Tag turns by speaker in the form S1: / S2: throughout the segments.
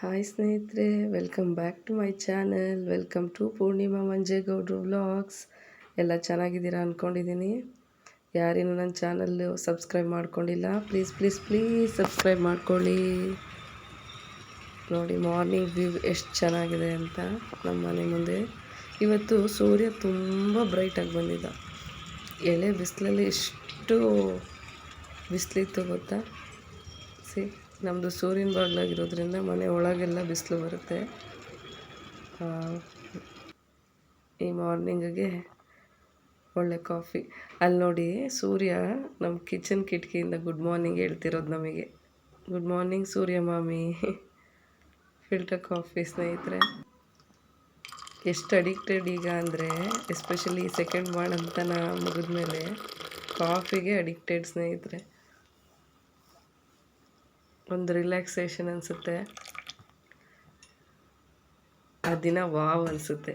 S1: Hi ಸ್ನೇಹಿತರೆ welcome back to my channel welcome to Poornima Manjegowdru vlogs ಎಲ್ಲ ಚೆನ್ನಾಗಿದ್ದೀರಾ ಅಂದ್ಕೊಂಡಿದ್ದೀನಿ ಯಾರೇನು ನನ್ನ ಚಾನಲ್ಲು ಸಬ್ಸ್ಕ್ರೈಬ್ ಮಾಡ್ಕೊಂಡಿಲ್ಲ ಪ್ಲೀಸ್ ಪ್ಲೀಸ್ ಪ್ಲೀಸ್ ಸಬ್ಸ್ಕ್ರೈಬ್ ಮಾಡ್ಕೊಳ್ಳಿ. ನೋಡಿ ಮಾರ್ನಿಂಗ್ ವ್ಯೂ ಎಷ್ಟು ಚೆನ್ನಾಗಿದೆ ಅಂತ ನಮ್ಮ ಮನೆ ಮುಂದೆ. ಇವತ್ತು ಸೂರ್ಯ ತುಂಬ ಬ್ರೈಟಾಗಿ ಬಂದಿದ್ದ ಎಳೆ ಬಿಸಿಲಲ್ಲಿ ಎಷ್ಟು ಬಿಸಿಲಿತ್ತು ಗೊತ್ತಾ? ಸಿ ನಮ್ಮದು ಸೂರ್ಯನ ಬಾಗಿಲಾಗಿರೋದ್ರಿಂದ ಮನೆ ಒಳಗೆಲ್ಲ ಬಿಸಿಲು ಬರುತ್ತೆ. ಈ ಮಾರ್ನಿಂಗಿಗೆ ಒಳ್ಳೆ ಕಾಫಿ. ಅಲ್ಲಿ ನೋಡಿ ಸೂರ್ಯ ನಮ್ಮ ಕಿಚನ್ ಕಿಟಕಿಯಿಂದ ಗುಡ್ ಮಾರ್ನಿಂಗ್ ಹೇಳ್ತಿರೋದು ನಮಗೆ. ಗುಡ್ ಮಾರ್ನಿಂಗ್ ಸೂರ್ಯ ಮಾಮಿ. ಫಿಲ್ಟರ್ ಕಾಫಿ ಸ್ನೇಹಿತರೆ. ಎಷ್ಟು ಅಡಿಕ್ಟೆಡ್ ಈಗ ಅಂದರೆ ಎಸ್ಪೆಷಲಿ ಸೆಕೆಂಡ್ ಬಾಳಂತನ ಮುಗಿದ್ಮೇಲೆ ಕಾಫಿಗೆ ಅಡಿಕ್ಟೆಡ್ ಸ್ನೇಹಿತರೆ. ಒಂದು ರಿಲ್ಯಾಕ್ಸೇಷನ್ ಅನಿಸುತ್ತೆ. ಆ ದಿನ ವಾವ್ ಅನಿಸುತ್ತೆ.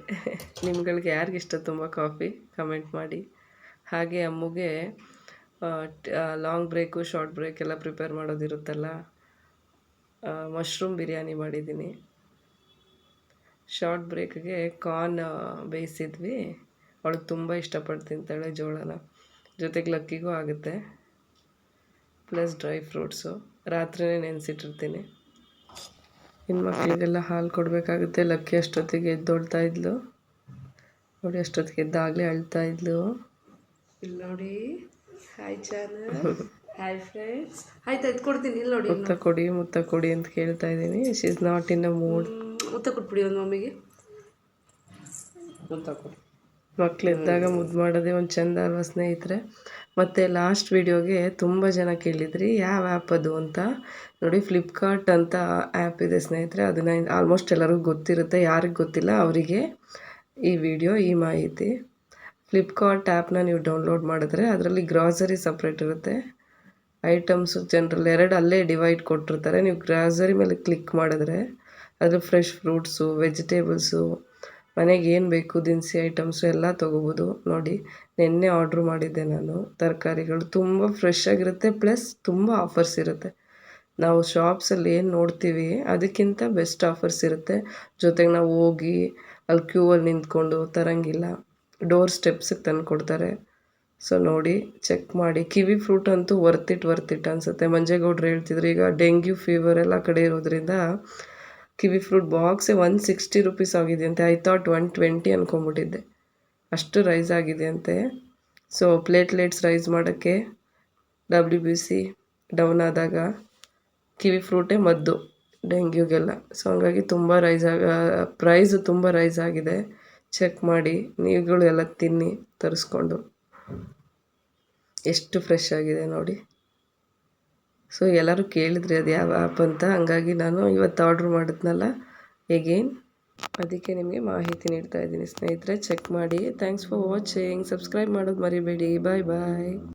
S1: ನಿಮ್ಗಳಿಗೆ ಯಾರಿಗಿಷ್ಟ ತುಂಬ ಕಾಫಿ ಕಮೆಂಟ್ ಮಾಡಿ. ಹಾಗೆ ಅಮ್ಮಗೆ ಲಾಂಗ್ ಬ್ರೇಕು ಶಾರ್ಟ್ ಬ್ರೇಕ್ ಎಲ್ಲ ಪ್ರಿಪೇರ್ ಮಾಡೋದಿರುತ್ತಲ್ಲ ಮಶ್ರೂಮ್ ಬಿರಿಯಾನಿ ಮಾಡಿದ್ದೀನಿ. ಶಾರ್ಟ್ ಬ್ರೇಕ್ಗೆ ಕಾರ್ನ್ ಬೇಯಿಸಿದ್ವಿ. ಅವಳು ತುಂಬ ಇಷ್ಟಪಟ್ಟು ತಿಂತಾಳೆ ಜೋಳನ. ಜೊತೆಗೆ ಲಕ್ಕಿಗೂ ಆಗುತ್ತೆ. ಪ್ಲಸ್ ಡ್ರೈ ಫ್ರೂಟ್ಸು ರಾತ್ರಿನೇ ನೆನೆಸಿಟ್ಟಿರ್ತೀನಿ. ಇನ್ನು ಮಕ್ಕಳಿಗೆಲ್ಲ ಹಾಲು ಕೊಡಬೇಕಾಗುತ್ತೆ. ಲಕ್ಕಿ ಅಷ್ಟೊತ್ತಿಗೆ ಎದ್ದೊಳ್ತಾ ಇದ್ಲು. ನೋಡಿ ಅಷ್ಟೊತ್ತಿಗೆ ಎದ್ದಾಗಲೇ ಅಳ್ತಾ ಇದ್ಲು. ಇಲ್ಲಿ ನೋಡಿ ಹಾಯ್ ಚಾನಲ್ ಹಾಯ್ ಫ್ರೆಂಡ್ಸ್ ಆಯ್ತು ಆಯ್ತು ಕೊಡ್ತೀನಿ. ಇಲ್ಲಿ ನೋಡಿ ಮುತ್ತ ಕೊಡಿ ಮುತ್ತ ಕೊಡಿ ಅಂತ ಕೇಳ್ತಾ ಇದ್ದೀನಿ. She is not in a mood ಮುತ್ತ ಕೊಟ್ಬಿಡಿ ಒಂದು ಮಮ್ಮಿಗೆ. ಮುತ್ತ ಕೊಡಿ. ಮಕ್ಳು ಇದ್ದಾಗ ಮುದ್ದು ಮಾಡೋದೇ ಒಂದು ಚಂದ ಅಲ್ವಾ ಸ್ನೇಹಿತರೆ? ಮತ್ತು ಲಾಸ್ಟ್ ವೀಡಿಯೋಗೆ ತುಂಬ ಜನ ಕೇಳಿದ್ರಿ ಯಾವ ಆ್ಯಪ್ ಅದು? ಅಂತ. ನೋಡಿ ಫ್ಲಿಪ್ಕಾರ್ಟ್ ಅಂತ ಆ್ಯಪ್ ಇದೆ ಸ್ನೇಹಿತರೆ ಅದನ್ನು ಆಲ್ಮೋಸ್ಟ್ ಎಲ್ಲರಿಗೂ ಗೊತ್ತಿರುತ್ತೆ ಯಾರಿಗೆ ಗೊತ್ತಿಲ್ಲ ಅವರಿಗೆ ಈ ವಿಡಿಯೋ ಈ ಮಾಹಿತಿ. ಫ್ಲಿಪ್ಕಾರ್ಟ್ ಆ್ಯಪ್ನ ನೀವು ಡೌನ್ಲೋಡ್ ಮಾಡಿದ್ರೆ ಅದರಲ್ಲಿ ಗ್ರಾಸರಿ ಸಪ್ರೇಟ್ ಇರುತ್ತೆ. ಐಟಮ್ಸು ಜನರಲ್ ಎರಡು ಅಲ್ಲೇ ಡಿವೈಡ್ ಕೊಟ್ಟಿರ್ತಾರೆ ನೀವು ಗ್ರಾಸರಿ ಮೇಲೆ ಕ್ಲಿಕ್ ಮಾಡಿದ್ರೆ ಅದರ ಫ್ರೆಶ್ ಫ್ರೂಟ್ಸು ವೆಜಿಟೇಬಲ್ಸು ಮನೆಗೆ ಏನು ಬೇಕು, ದಿನಸಿ ಐಟಮ್ಸು ಎಲ್ಲ ತೊಗೋಬೋದು. ನೋಡಿ, ನಿನ್ನೆ ಆರ್ಡ್ರ್ ಮಾಡಿದ್ದೆ ನಾನು. ತರಕಾರಿಗಳು ತುಂಬ ಫ್ರೆಶ್ ಆಗಿರುತ್ತೆ ಪ್ಲಸ್ ತುಂಬ ಆಫರ್ಸ್ ಇರುತ್ತೆ. ನಾವು ಶಾಪ್ಸಲ್ಲಿ ಏನು ನೋಡ್ತೀವಿ, ಅದಕ್ಕಿಂತ ಬೆಸ್ಟ್ ಆಫರ್ಸ್ ಇರುತ್ತೆ. ಜೊತೆಗೆ ನಾವು ಹೋಗಿ ಅಲ್ಲಿ ಕ್ಯೂ ಅಲ್ಲಿ ನಿಂತ್ಕೊಂಡು ತರಂಗಿಲ್ಲ. ಡೋರ್ ಸ್ಟೆಪ್ಸಿಗೆ ತಂದು ಕೊಡ್ತಾರೆ. ಸೊ ನೋಡಿ ಚೆಕ್ ಮಾಡಿ. ಕಿವಿ ಫ್ರೂಟ್ ಅಂತೂ ವರ್ತಿಟ್ ವರ್ತಿಟ್ ಅನಿಸುತ್ತೆ. ಮಂಜೇಗೌಡ್ರು ಹೇಳ್ತಿದ್ರು, ಈಗ ಡೆಂಗ್ಯೂ ಫೀವರ್ ಎಲ್ಲ ಕಡೆ ಇರೋದ್ರಿಂದ ಕಿವಿ ಫ್ರೂಟ್ ಬಾಕ್ಸೇ ಒನ್ ಸಿಕ್ಸ್ಟಿ ರುಪೀಸ್ ಆಗಿದೆ ಅಂತೆ. ಐ ಥಾಟ್ ಒನ್ ಟ್ವೆಂಟಿ ಅಂದ್ಕೊಂಬಿಟ್ಟಿದ್ದೆ ಅಷ್ಟು ರೈಸ್ ಆಗಿದೆ ಅಂತೆ. ಸೊ ಪ್ಲೇಟ್ಲೆಟ್ಸ್ ರೈಸ್ ಮಾಡೋಕ್ಕೆ ಡಬ್ಲ್ಯೂ ಬಿ ಸಿ ಡೌನ್ ಆದಾಗ ಕಿವಿ ಫ್ರೂಟೇ ಮದ್ದು ಡೆಂಗ್ಯೂಗೆಲ್ಲ. ಸೊ ಹಂಗಾಗಿ ತುಂಬ ರೈಸ್ ಆಗ ಪ್ರೈಸ್ ತುಂಬ ರೈಸ್ ಆಗಿದೆ. ಚೆಕ್ ಮಾಡಿ, ನೀವುಗಳು ಎಲ್ಲ ತಿನ್ನಿ, ತರಿಸ್ಕೊಂಡು. ಎಷ್ಟು ಫ್ರೆಶ್ ಆಗಿದೆ ನೋಡಿ. ಸೊ ಎಲ್ಲರೂ ಕೇಳಿದ್ರಿ ಅದು ಯಾವ ಆ್ಯಪ್ ಅಂತ. ಹಂಗಾಗಿ ನಾನು ಇವತ್ತು ಆರ್ಡ್ರ್ ಮಾಡಿದ್ನಲ್ಲ ಎಗೇನ್ ಅದಕ್ಕೆ ನಿಮಗೆ ಮಾಹಿತಿ ನೀಡ್ತಾ ಇದ್ದೀನಿ ಸ್ನೇಹಿತರೆ. ಚೆಕ್ ಮಾಡಿ. ಥ್ಯಾಂಕ್ಸ್ ಫಾರ್ ವಾಚಿಂಗ್ ಸಬ್ಸ್ಕ್ರೈಬ್ ಮಾಡೋದು ಮರಿಬೇಡಿ. ಬಾಯ್ ಬಾಯ್